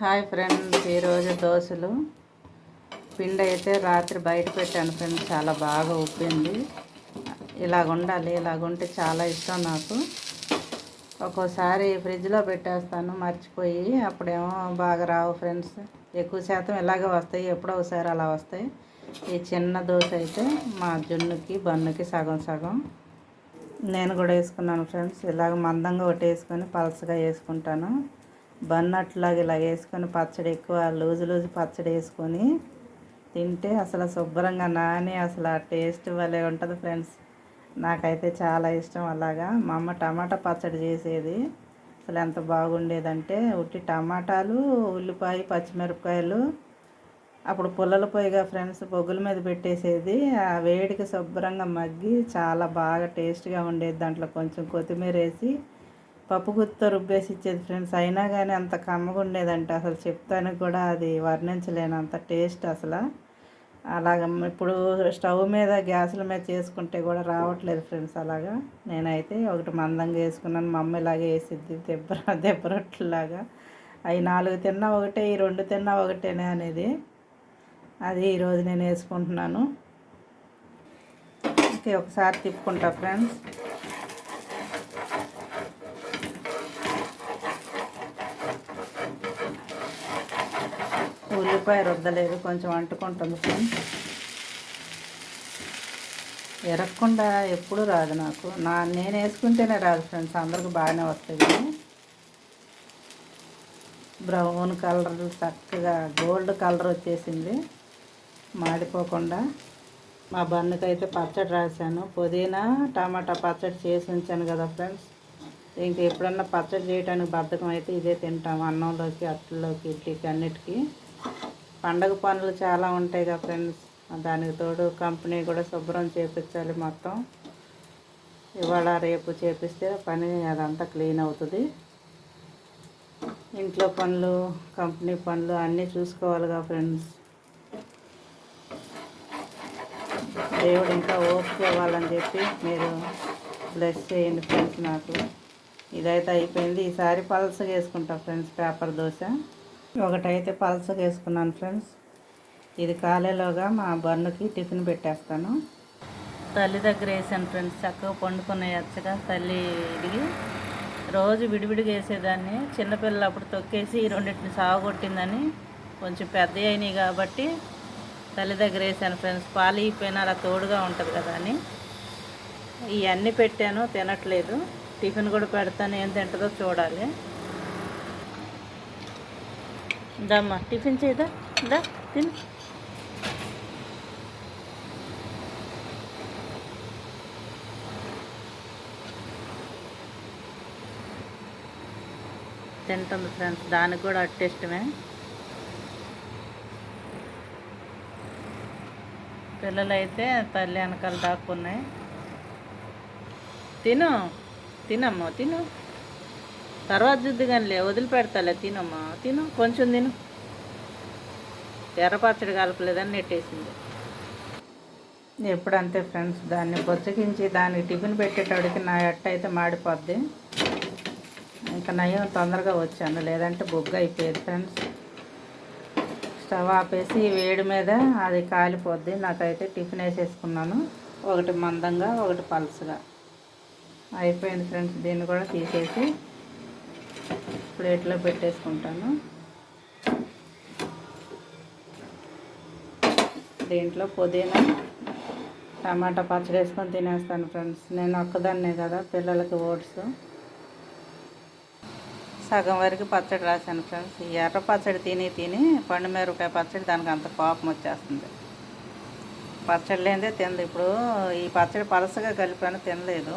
Hi friends ఈరోజు దోశలు. పిండి అయితే రాత్రి బయట పెట్టాను ఫ్రెండ్స్ చాలా బాగా ఉప్పింది. ఇలాగ ఉండాలి ఇలాగ ఉంటే చాలా ఇష్టం నాకు. ఒక్కోసారి ఫ్రిడ్జ్లో పెట్టేస్తాను మర్చిపోయి అప్పుడేమో బాగా రావు ఫ్రెండ్స్. ఎక్కువ శాతం ఇలాగే వస్తాయి ఎప్పుడో ఒకసారి అలా వస్తాయి. ఈ చిన్న దోశ అయితే మా జున్నుకి బన్నుకి సగం సగం. నేను కూడా వేసుకున్నాను ఫ్రెండ్స్ ఇలాగ మందంగా ఒకటి వేసుకొని పలసగా వేసుకుంటాను. బన్ అట్లాగే ఇలా వేసుకొని పచ్చడి ఎక్కువ లూజు లూజు పచ్చడి వేసుకొని తింటే అసలు శుభ్రంగా నాని అసలు ఆ టేస్ట్ భలే ఉంటుంది ఫ్రెండ్స్. నాకైతే చాలా ఇష్టం అలాగా. మా అమ్మ టమాటా పచ్చడి చేసేది. అసలు ఎంత బాగుండేదంటే ఉట్టి టమాటాలు ఉల్లిపాయ పచ్చిమిరపకాయలు అప్పుడు పుల్లల పొయ్యిగా ఫ్రెండ్స్ బొగ్గుల మీద పెట్టేసేది. ఆ వేడికి శుభ్రంగా మగ్గి చాలా బాగా టేస్ట్గా ఉండేది. దాంట్లో కొంచెం కొత్తిమీర వేసి పప్పు గుత్తో రుబ్బేసి ఇచ్చేది ఫ్రెండ్స్ అయినా కానీ అంత కమ్మగా ఉండేదంట. అసలు చెప్తాను కూడా అది వర్ణించలేనంత టేస్ట్ అసలు. అలాగ ఇప్పుడు స్టవ్ మీద గ్యాసుల మీద చేసుకుంటే కూడా రావట్లేదు ఫ్రెండ్స్ అలాగా. నేనైతే ఒకటి మందంగా వేసుకున్నాను. మా అమ్మ ఇలాగే వేసిద్ది. దెబ్బ దెబ్బ రొట్టెలాగా అవి నాలుగు తిన్నా ఒకటే ఈ రెండు తిన్నా ఒకటేనే అనేది. అది ఈరోజు నేను వేసుకుంటున్నాను. ఓకే ఒకసారి తిప్పుకుంటా ఫ్రెండ్స్ ఉల్లిపాయ రుద్దలేదు కొంచెం అంటుకుంటుంది ఫ్రెండ్స్ ఎరగకుండా ఎప్పుడు రాదు నాకు. నా నేను వేసుకుంటేనే రాదు ఫ్రెండ్స్ అందరికి బాగానే వస్తుంది బ్రౌన్ కలర్ చక్కగా గోల్డ్ కలర్ వచ్చేసింది మాడిపోకుండా. మా బన్నుకైతే పచ్చడి రాశాను. పుదీనా టమాటా పచ్చడి చేసి ఉంచాను కదా ఫ్రెండ్స్. ఇంక ఎప్పుడన్నా పచ్చడి చేయడానికి బద్ధకం అయితే ఇదే తింటాం అన్నంలోకి అట్లలోకి ఇడ్లీకి అన్నిటికీ. పండగ పనులు చాలా ఉంటాయి కదా ఫ్రెండ్స్. దానికి తోడు కంపెనీ కూడా శుభ్రం చేపించాలి మొత్తం. ఇవాళ రేపు చేపిస్తే పని అదంతా క్లీన్ అవుతుంది. ఇంట్లో పనులు కంపెనీ పనులు అన్నీ చూసుకోవాలిగా ఫ్రెండ్స్. దేవుడు ఇంకా ఓపిక ఇవ్వాలని చెప్పి మీరు బ్లెస్ చేయండి ఫ్రెండ్స్ నాకు. ఇదైతే అయిపోయింది. ఈసారి పల్స్ వేసుకుంటా ఫ్రెండ్స్ పేపర్ దోశ. ఒకటైతే పల్సగా వేసుకున్నాను ఫ్రెండ్స్. ఇది కాలేలోగా మా బన్నుకి టిఫిన్ పెట్టేస్తాను. తల్లి దగ్గర వేసాను ఫ్రెండ్స్. చక్కగా పండుకునే వచ్చగా తల్లి ఇడిగి రోజు విడివిడిగా వేసేదాన్ని. చిన్నపిల్లలు అప్పుడు తొక్కేసి ఈ రెండింటిని సాగొట్టిందని కొంచెం పెద్ద అయినాయి కాబట్టి తల్లి దగ్గర వేసాను ఫ్రెండ్స్. పాలు అయిపోయినా అలా తోడుగా ఉంటుంది కదా అని. ఇవన్నీ పెట్టాను తినట్లేదు. టిఫిన్ కూడా పెడతాను. ఏం తింటుందో చూడాలి. దమ్మా. టిఫిన్ చేయదా దా. తిను. తింటుంది ఫ్రెండ్స్ దానికి కూడా అట్ట ఇష్టమే పిల్లలైతే తల్లి వెనకాల దాక్కున్నాయి. తిను. తినమ్మ తిను. తర్వాత జుద్దు కానీ వదిలిపెడతాలే తినమ్మా. తిను కొంచెం తిను. ఎర్రపచ్చడి కలపలేదని నెట్టేసింది. ఎప్పుడు అంతే ఫ్రెండ్స్ దాన్ని బొచ్చగించి దానికి టిఫిన్ పెట్టేటప్పటికి నా ఎట్ట అయితే మాడిపోద్ది. ఇంకా నయం తొందరగా వచ్చాను లేదంటే బొగ్గు అయిపోయేది ఫ్రెండ్స్. స్టవ్ ఆపేసి వేడి మీద అది కాలిపోద్ది. నాకైతే టిఫిన్ వేసేసుకున్నాను. ఒకటి మందంగా ఒకటి పల్స్గా అయిపోయింది ఫ్రెండ్స్ దీన్ని కూడా తీసేసి ప్లేట్లో పెట్టేసుకుంటాను. దీంట్లో పుదీనా టమాటా పచ్చడి వేసుకొని తినేస్తాను ఫ్రెండ్స్. నేను ఒక్కదాన్నే కదా పిల్లలకి ఓట్స్. సగం వరకు పచ్చడి రాశాను ఫ్రెండ్స్. ఈ ఎర్ర పచ్చడి తిని తిని పండు మిరపకాయ పచ్చడి దానికి అంత కోపం వచ్చేస్తుంది. పచ్చడి లేదే తింది ఇప్పుడు ఈ పచ్చడి పలసగా కలిపాను తినలేదు.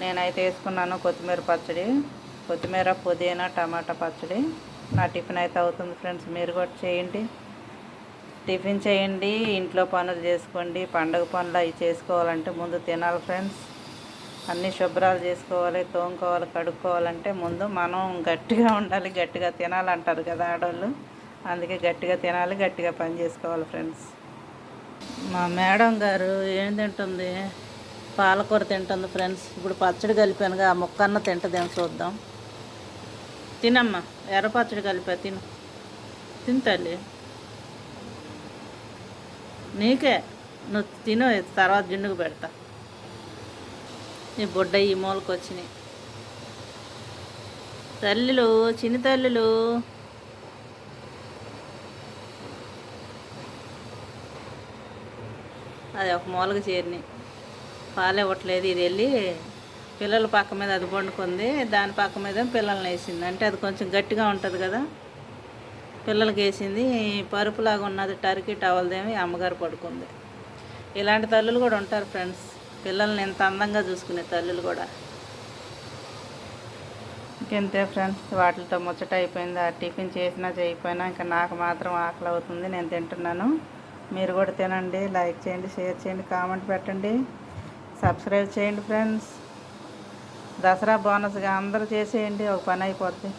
నేనైతే వేసుకున్నాను కొత్తిమీర పచ్చడి. కొత్తిమీర పుదీనా టమాటా పచ్చడి. నా టిఫిన్ అయితే అవుతుంది ఫ్రెండ్స్. మీరు కూడా చేయండి. టిఫిన్ చేయండి. ఇంట్లో పనులు చేసుకోండి. పండగ పనులు అవి చేసుకోవాలంటే ముందు తినాలి ఫ్రెండ్స్. అన్నీ శుభ్రాలు చేసుకోవాలి తోముకోవాలి కడుక్కోవాలంటే ముందు మనం గట్టిగా ఉండాలి. గట్టిగా తినాలంటారు కదా ఆడవాళ్ళు అందుకే గట్టిగా తినాలి గట్టిగా పని చేసుకోవాలి ఫ్రెండ్స్. మా మేడం గారు ఏం తింటుంది? పాలకూర తింటుంది ఫ్రెండ్స్. ఇప్పుడు పచ్చడి కలిపానుగా ఆ ముక్కన్న తింటుందేమో చూద్దాం. తినమ్మా ఎర్రపచ్చడి కలిపా తిను. తిను తల్లి. నీకే నువ్వు తిను తర్వాత జున్నుకు పెడతా. ఈ బుడ్డ ఈ మూలకు వచ్చినాయి తల్లులు చిన్న తల్లులు. అది ఒక మూలకు చేరినాయి. పాలు ఇవ్వట్లేదు ఇది వెళ్ళి పిల్లల పక్క మీద అది పండుకుంది. దాని పక్క మీద పిల్లల్ని వేసింది. అంటే అది కొంచెం గట్టిగా ఉంటుంది కదా. పిల్లలకి వేసింది. పరుపులాగా ఉన్నది టర్కీ టవల్దేమి అమ్మగారు పడుకుంది. ఇలాంటి తల్లులు కూడా ఉంటారు ఫ్రెండ్స్ పిల్లల్ని ఎంత అందంగా చూసుకునే తల్లులు కూడా. ఇంకెంతే ఫ్రెండ్స్ వాటితో ముచ్చట అయిపోయింది? ఆ టిఫిన్ చేసినా చేయకపోయినా ఇంకా నాకు మాత్రం ఆకలి అవుతుంది. నేను తింటున్నాను. మీరు కూడా తినండి. లైక్ చేయండి షేర్ చేయండి కామెంట్ పెట్టండి. సబ్స్క్రైబ్ చేయండి ఫ్రెండ్స్ దసరా బోనస్గా అందరూ చేసేయండి ఒక పని అయిపోద్ది.